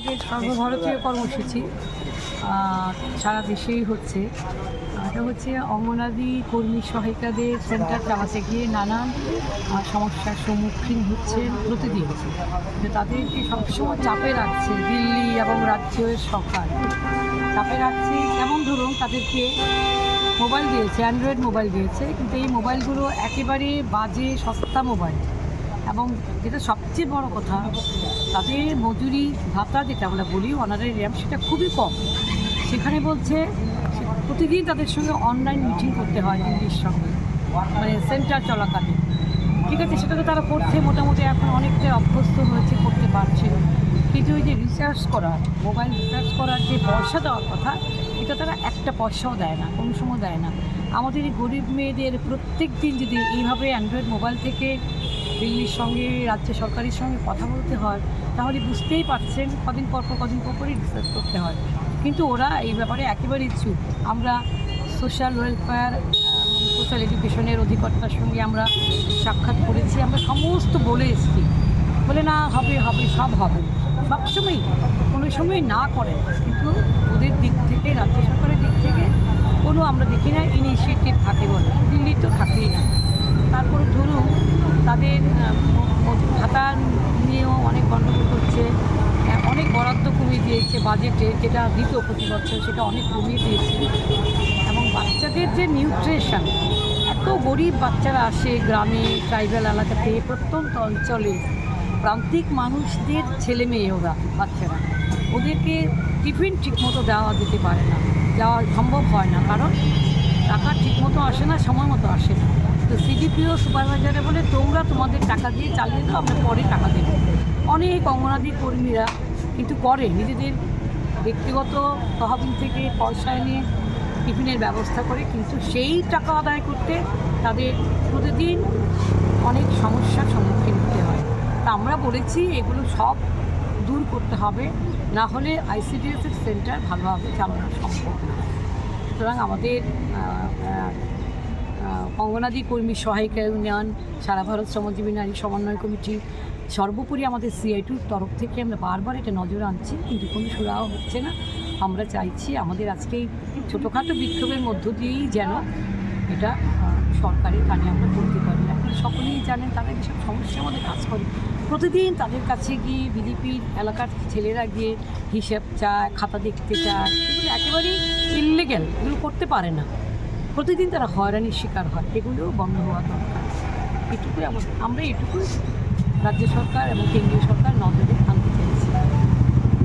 আমাদের সর্বভারতীয় কর্মসূচি সারা দেশেই হচ্ছে। এটা হচ্ছে অঙ্গনাদি কর্মী সহায়িকাদের সেন্টার চালাতে গিয়ে নানান সমস্যার সম্মুখীন হচ্ছে প্রতিদিন। যে তাদেরকে সবসময় চাপে রাখছে দিল্লি এবং রাজ্যের সরকার। চাপে রাখছে যেমন ধরুন তাদেরকে মোবাইল দিয়েছে, অ্যান্ড্রয়েড মোবাইল দিয়েছে, কিন্তু এই মোবাইলগুলো একেবারে বাজে, সস্তা মোবাইল। এবং যেটা সবচেয়ে বড় কথা তাদের মজুরি ভাতা যেটা আমরা বলি অনারারি র্যাম্প সেটা খুবই কম। সেখানে বলছে প্রতিদিন তাদের সঙ্গে অনলাইন মিটিং করতে হয় দিল্লির সঙ্গে মানে সেন্টার চলাকালীন। ঠিক আছে, সেটা তো তারা করছে, মোটামুটি এখন অনেকটা অভ্যস্ত হয়েছে, করতে পারছে। কিন্তু ওই যে রিচার্জ করা মোবাইল রিচার্জ করার যে পয়সা দেওয়ার কথা, এটা তারা একটা পয়সাও দেয় না, কোনো সময় দেয় না। আমাদের এই গরিব মেয়েদের প্রত্যেক দিন যদি এইভাবে অ্যান্ড্রয়েড মোবাইল থেকে দিল্লির সঙ্গে রাজ্য সরকারের সঙ্গে কথা বলতে হয়, তাহলে বুঝতেই পারছেন কদিন পর পর, কদিন পর পরই রিসার্চ করতে হয়। কিন্তু ওরা এই ব্যাপারে একেবারে ইচ্ছুক আমরা সোশ্যাল ওয়েলফেয়ার সোশ্যাল এডুকেশনের অধিকর্তার সঙ্গে আমরা সাক্ষাৎ করেছি, আমরা সমস্ত বলে এসেছি। বলে, না, হবে হবে, সব হবে। সবসময়ই, কোনো সময় না করে, কিন্তু ওদের দিক থেকে, রাজ্য সরকারের দিক থেকে কোনো আমরা দেখি না ইনিশিয়েটিভ থাকে বলে। দিল্লি তো থাকেই না। তারপর ধরুন তাদের আহ, ম- ম- ভাতা নিয়েও অনেক গণ্ডগোল করছে অনেক বরাদ্দ কমিয়ে দিয়েছে বাজেটে যেটা দিত প্রতি বছর, সেটা অনেক কমিয়ে দিয়েছে। এবং বাচ্চাদের যে নিউট্রিশন এত গরিব বাচ্চারা আসে গ্রামে ট্রাইবাল এলাকাতে, প্রত্যন্ত অঞ্চলে, প্রান্তিক মানুষদের ছেলে মেয়ে ওরা, বাচ্চারা। ওদেরকে টিফিন ঠিকমতো দেওয়া যেতে পারে না যাওয়া সম্ভব হয় না, কারণ টাকা ঠিকমতো আসে না, সময় মতো আসে না। তো সিডিপিও সুপারভাইজারে বলে, তোমরা তোমাদের টাকা দিয়ে চালিয়ে দাও, আমরা পরে টাকা দেবো। অনেক অঙ্গনাদি কর্মীরা কিন্তু করে। নিজেদের ব্যক্তিগত তহবিল থেকে পয়সা এনে টিফিনের ব্যবস্থা করে, কিন্তু সেই টাকা আদায় করতে তাদের প্রতিদিন অনেক সমস্যার সম্মুখীন হতে হয়। তা আমরা বলেছি, এগুলো সব দূর করতে হবে। না হলে আইসিডিএসের সেন্টার ভালোভাবে চালানো সম্ভব সুতরাং আমাদের অঙ্গনাদি কর্মী সহায়িকা ইউনিয়ন, সারা ভারত শ্রমজীবী নারী সমন্বয় কমিটি, সর্বোপরি আমাদের সিআইটুর তরফ থেকে আমরা বারবার এটা নজর আনছি, কিন্তু কোনো সুরাও হচ্ছে না। আমরা চাইছি আমাদের আজকে এই ছোটোখাটো বিক্ষোভের মধ্য দিয়েই যেন এটা সরকারের কানে আমরা করতে পারি। আপনারা সকলেই জানেন তারা যেসব সমস্যার মধ্যে কাজ করে, প্রতিদিন তাদের কাছে গিয়ে বিজেপির এলাকার ছেলেরা গিয়ে হিসেব চায়, খাতা দেখতে চায়, এগুলো একেবারেই ইললিগ্যাল এগুলো করতে পারে না। প্রতিদিন তারা হয়রানির শিকার হয় এগুলোও বন্ধ হওয়া দরকার। এটুকুই আমার এটুকুই রাজ্য সরকার এবং কেন্দ্রীয় সরকার নজর